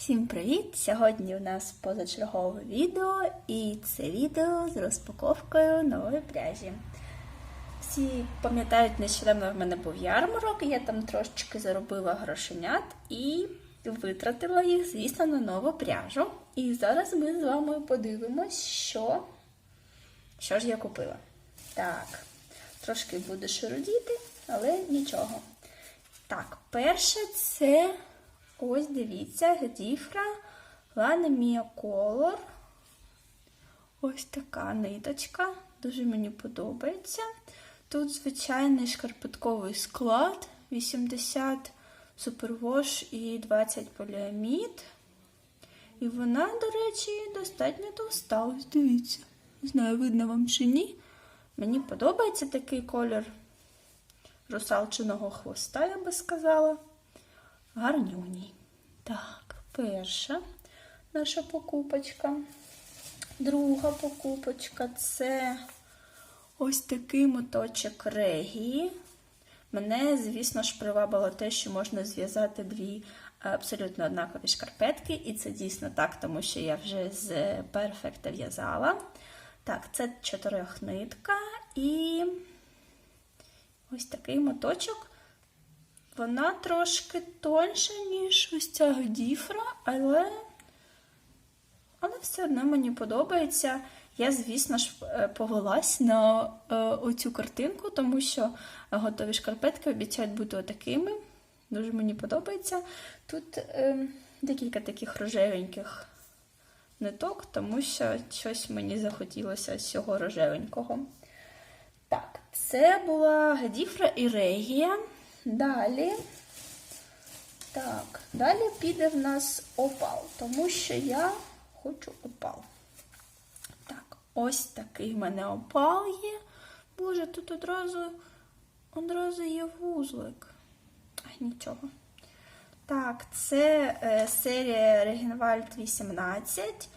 Всім привіт! Сьогодні у нас позачергове відео, і це відео з розпаковкою нової пряжі. Всі пам'ятають, нещодавно в мене був ярмарок, я там трошечки заробила грошенят і витратила їх, звісно, на нову пряжу. І зараз ми з вами подивимось, що, що ж я купила. Так, трошки буду шарудіти, але нічого. Так, перше це ось дивіться, Гдіфра Ланемія Color. Ось така ниточка. Дуже мені подобається. Тут звичайний шкарпетковий склад, 80 супервош і 20 поліамід. І вона, до речі, достатньо товста. Ось дивіться. Не знаю, видно вам чи ні. Мені подобається такий колір русалчиного хвоста, я би сказала. Гарнюній. Так, перша наша покупочка. Друга покупочка це ось такий моточок регії. Мене, звісно ж, привабило те, що можна зв'язати дві абсолютно однакові шкарпетки, і це дійсно так, тому що я вже з Perfect в'язала. Так, це чотирьохнитка і ось такий моточок. Вона трошки тоньша, ніж ось ця Гдіфра, але але все одно мені подобається. Я, звісно ж, повелась на е, оцю картинку, тому що готові шкарпетки обіцяють бути отакими. Дуже мені подобається. Тут е, декілька таких рожевеньких ниток, тому що щось мені захотілося з цього рожевенького. Так, це була Гедіфра і Регія. Далі. Так, далі піде в нас опал, тому що я хочу опал. Так, ось такий в мене опал є. Боже, тут одразу одразу є вузлик. Ай, нічого. Так, це е, серія Регенвальд 18.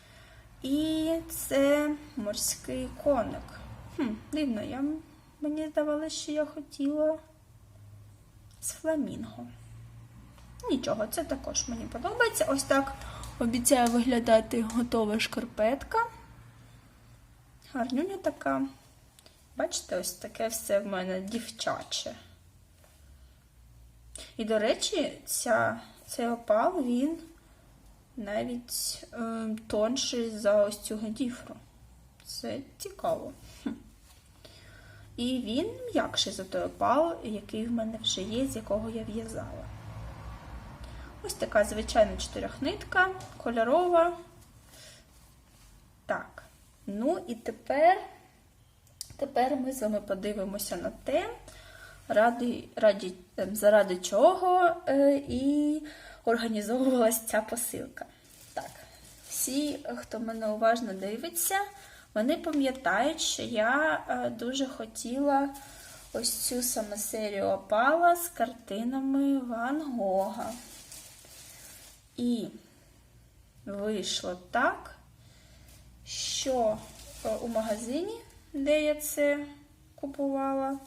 І це морський коник. Хм, Дивно, я, мені здавалося, що я хотіла з фламінго. Нічого, це також мені подобається. Ось так обіцяю виглядати готова шкарпетка. Гарнюня така. Бачите, ось таке все в мене дівчаче. І, до речі, ця, цей опал, він навіть е, тонший за ось цю гедіфру. Це цікаво. І він м'якший за той опал, який в мене вже є, з якого я в'язала. Ось така звичайна чотирьохнитка, кольорова. Так, ну і тепер, тепер ми з вами подивимося на те, ради, раді, заради чого е, і організовувалася ця посилка. Так, всі, хто мене уважно дивиться, вони пам'ятають, що я е, дуже хотіла ось цю саме серію опала з картинами Ван Гога. І вийшло так, що е, у магазині, де я це купувала,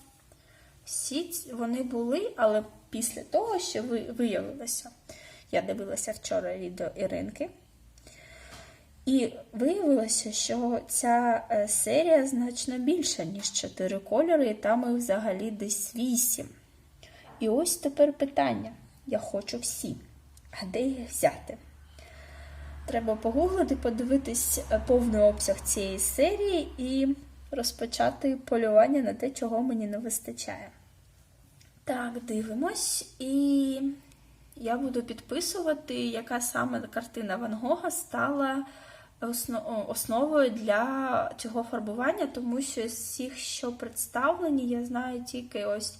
всі вони були, але після того, що виявилося, я дивилася вчора відео Іринки. І виявилося, що ця е, серія значно більша, ніж 4 кольори, і там їх взагалі десь 8. І ось тепер питання: я хочу всі. А де їх взяти? Треба погуглити, подивитись е, повний обсяг цієї серії і розпочати полювання на те, чого мені не вистачає. Так, дивимось, і я буду підписувати, яка саме картина Ван Гога стала основою для цього фарбування, тому що з всіх, що представлені, я знаю тільки ось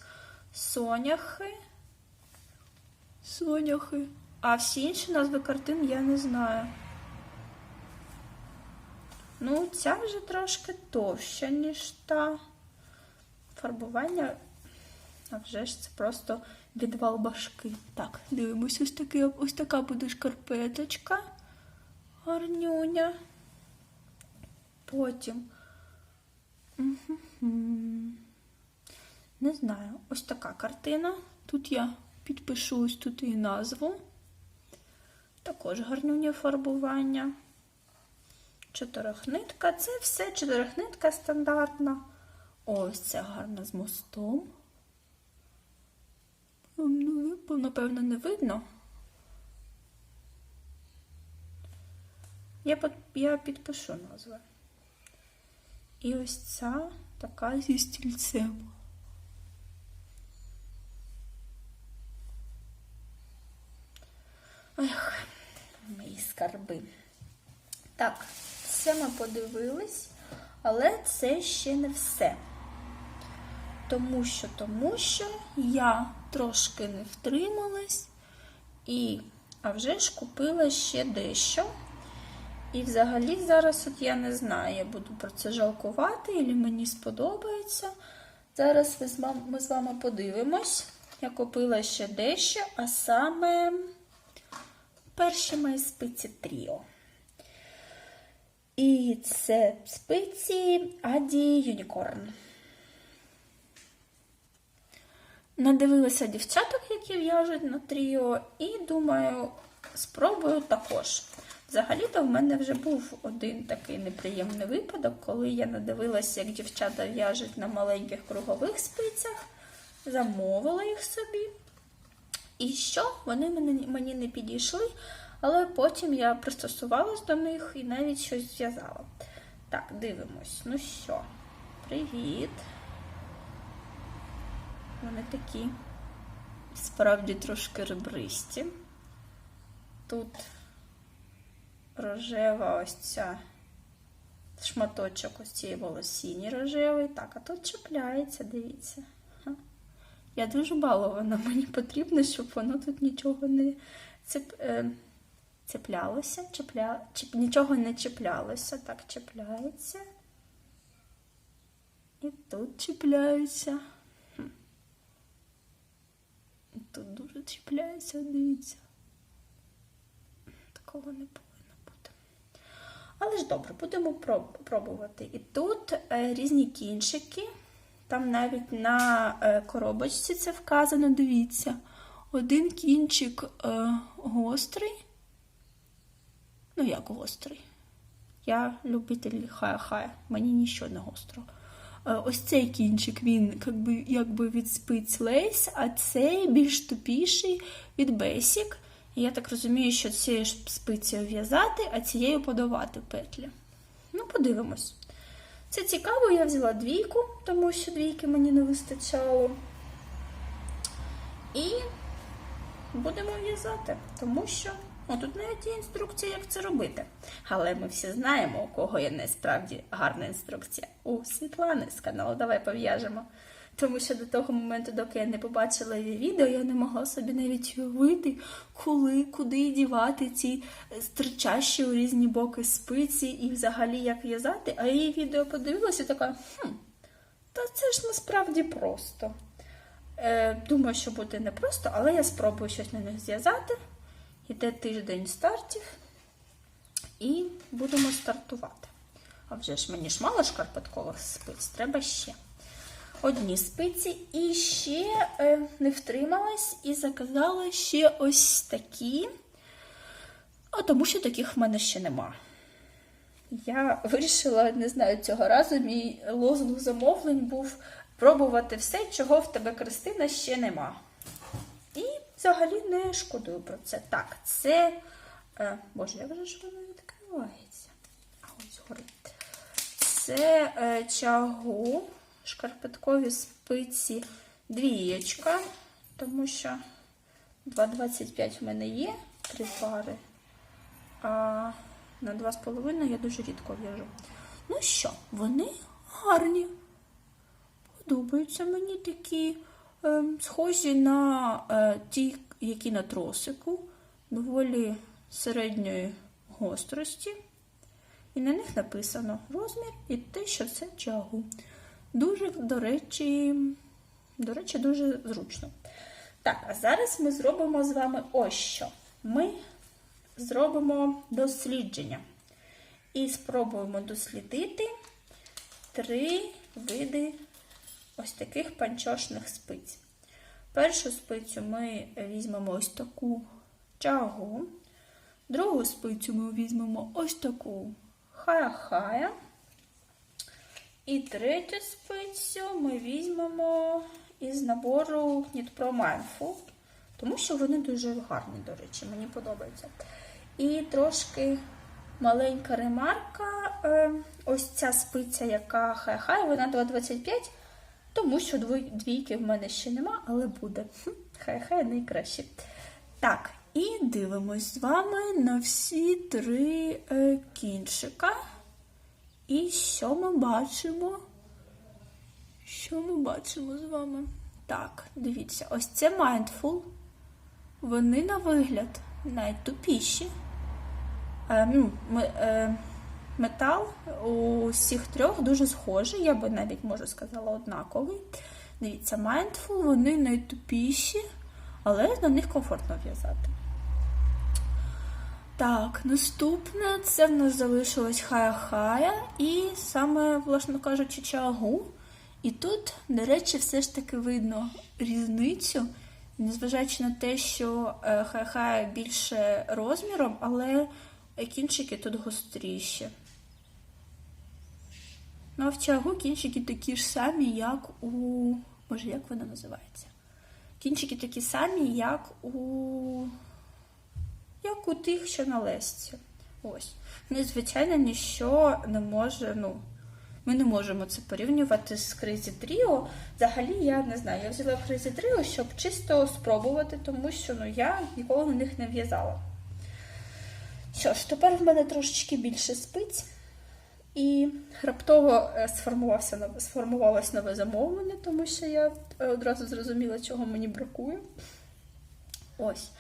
соняхи. Соняхи. А всі інші назви картин я не знаю. Ну, ця вже трошки товща, ніж та фарбування. А вже ж це просто відвал башки. Так, дивимось, ось, такий, ось така буде шкарпеточка. Гарнюня. Потім. Не знаю, ось така картина. Тут я підпишу ось тут і назву. Також гарнюнє фарбування. Чотирьохнитка. Це все чотирьохнитка стандартна. Ось це гарна з мостом. Ну, Напевно, не видно. Я, я підпишу назву. І ось ця така зі стільцем. Ех, мої скарби. Так, це ми подивились, але це ще не все. Тому що, тому що я трошки не втрималась і, а вже ж купила ще дещо. І взагалі зараз от я не знаю, я буду про це жалкувати, і мені сподобається. Зараз ми з вами, подивимось. Я купила ще дещо, а саме перші мої спиці Тріо. І це спиці Аді Юнікорн. Надивилася дівчаток, які в'яжуть на тріо, і думаю, спробую також. Взагалі-то в мене вже був один такий неприємний випадок, коли я надивилася, як дівчата в'яжуть на маленьких кругових спицях, замовила їх собі. І що? Вони мені, не підійшли, але потім я пристосувалась до них і навіть щось зв'язала. Так, дивимось. Ну що, привіт. Вони такі справді трошки ребристі. Тут рожева ось ця шматочок ось цієї волосіні рожевий. Так, а тут чіпляється, дивіться. Я дуже балована, мені потрібно, щоб воно тут нічого не цеп, е, цеплялося, чіпля, чіп, нічого не чіплялося. Так, чіпляється. І тут чіпляється. Тут дуже чіпляється, дивіться. Такого не бути. Але ж добре, будемо проб- пробувати. І тут е, різні кінчики. Там навіть на е, коробочці це вказано, дивіться. Один кінчик е, гострий. Ну, як гострий? Я любитель хай-хай, мені нічого не гостро. Ось цей кінчик, він якби, якби від спиць лейс, а цей більш тупіший від бесік. І я так розумію, що цією спицею в'язати, а цією подавати петлі. Ну, подивимось. Це цікаво, я взяла двійку, тому що двійки мені не вистачало. І будемо в'язати, тому що тут навіть є інструкція, як це робити. Але ми всі знаємо, у кого є насправді гарна інструкція. У Світлани з каналу Давай пов'яжемо. Тому що до того моменту, доки я не побачила її відео, я не могла собі навіть уявити, коли, куди дівати ці стричащі у різні боки спиці і взагалі як в'язати. А її відео подивилася і така, хм, та це ж насправді просто. Е, думаю, що буде непросто, але я спробую щось на них зв'язати. Іде тиждень стартів, і будемо стартувати. А вже ж мені ж мало шкарпеткових спиць, треба ще. Одні спиці і ще е, не втрималась і заказала ще ось такі, а тому що таких в мене ще нема. Я вирішила, не знаю, цього разу мій лозунг замовлень був пробувати все, чого в тебе Кристина ще нема. І взагалі не шкодую про це. Так, це. Е, Боже, як же ж воно відкривається? А ось горить. Це е, чагу, шкарпеткові спиці двієчка, тому що 2,25 в мене є, три пари. А на 2,5 я дуже рідко в'яжу. Ну що, вони гарні. Подобаються мені такі е, схожі на е, ті, які на тросику, доволі середньої гострості. І на них написано розмір і те, що це чагу. Дуже, до речі, до речі, дуже зручно. Так, а зараз ми зробимо з вами ось що. Ми зробимо дослідження. І спробуємо дослідити три види ось таких панчошних спиць. Першу спицю ми візьмемо ось таку чагу. Другу спицю ми візьмемо ось таку хая-хая. І третю спицю ми візьмемо із набору Knit Pro Mindful, тому що вони дуже гарні, до речі, мені подобаються. І трошки маленька ремарка. е, Ось ця спиця, яка хай-хай, вона 2,25, тому що двійки в мене ще нема, але буде. Хай-хай найкраще. Так, і дивимось з вами на всі три е, кінчика. І що ми бачимо? Що ми бачимо з вами? Так, дивіться, ось це Mindful. Вони на вигляд найтупіші. Е, ну, ми, е, метал у всіх трьох дуже схожий, я би навіть можу сказала однаковий. Дивіться, Mindful, вони найтупіші, але на них комфортно в'язати. Так, наступне це в нас залишилось хая-хая і саме, власне кажучи, чагу. І тут, до речі, все ж таки видно різницю, незважаючи на те, що е, хая-хая більше розміром, але кінчики тут гостріші. Ну, а в чагу кінчики такі ж самі, як у. Боже, як вона називається? Кінчики такі самі, як у як у тих, що на лесці. Ось. Ну, звичайно, ніщо не може, ну, ми не можемо це порівнювати з Crazy Trio. Взагалі, я не знаю, я взяла Crazy Trio, щоб чисто спробувати, тому що ну, я ніколи на них не в'язала. Що ж, тепер в мене трошечки більше спиць. І раптово е, сформувався, сформувалось нове замовлення, тому що я е, одразу зрозуміла, чого мені бракує. Ось.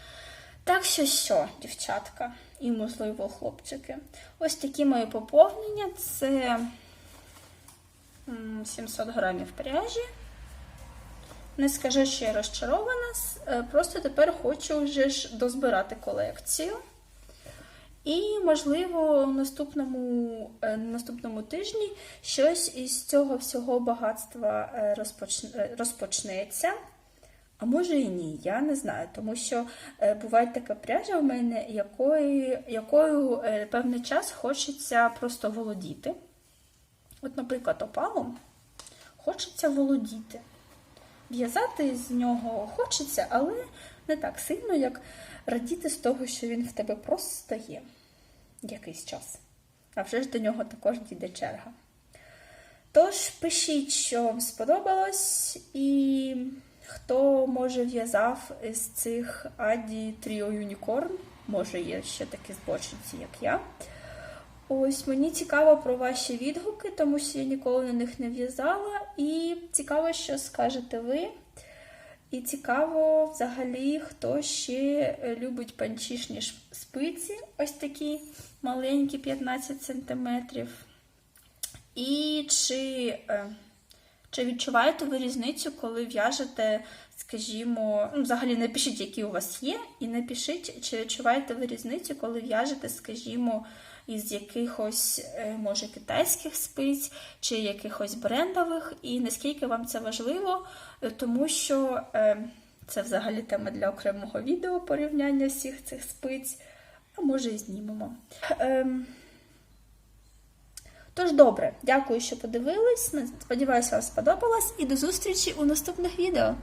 Так що що, дівчатка, і, можливо, хлопчики. Ось такі мої поповнення. Це 700 грамів пряжі. Не скажу, що я розчарована, е, просто тепер хочу вже ж дозбирати колекцію. І, можливо, в наступному, е, наступному тижні щось із цього всього багатства е, розпоч- розпочнеться. А може і ні, я не знаю, тому що е, буває така пряжа в мене, якою, якою е, певний час хочеться просто володіти. От, наприклад, опалом хочеться володіти. В'язати з нього хочеться, але не так сильно, як радіти з того, що він в тебе просто є якийсь час. А вже ж до нього також дійде черга. Тож пишіть, що вам сподобалось, і хто може в'язав із цих Аді Тріо Юнікорн, може є ще такі збочинці, як я. Ось мені цікаво про ваші відгуки, тому що я ніколи на них не в'язала. І цікаво, що скажете ви. І цікаво, взагалі, хто ще е, любить панчішні спиці, ось такі маленькі 15 см. І чи, е, чи відчуваєте ви різницю, коли в'яжете, скажімо, ну, взагалі напишіть, які у вас є, і напишіть, чи відчуваєте ви різницю, коли в'яжете, скажімо, із якихось, е, може, китайських спиць, чи якихось брендових, і наскільки вам це важливо, е, тому що е, це взагалі тема для окремого відео порівняння всіх цих спиць, а може і знімемо. Тож добре, дякую, що подивились. Сподіваюся, вам сподобалось і до зустрічі у наступних відео.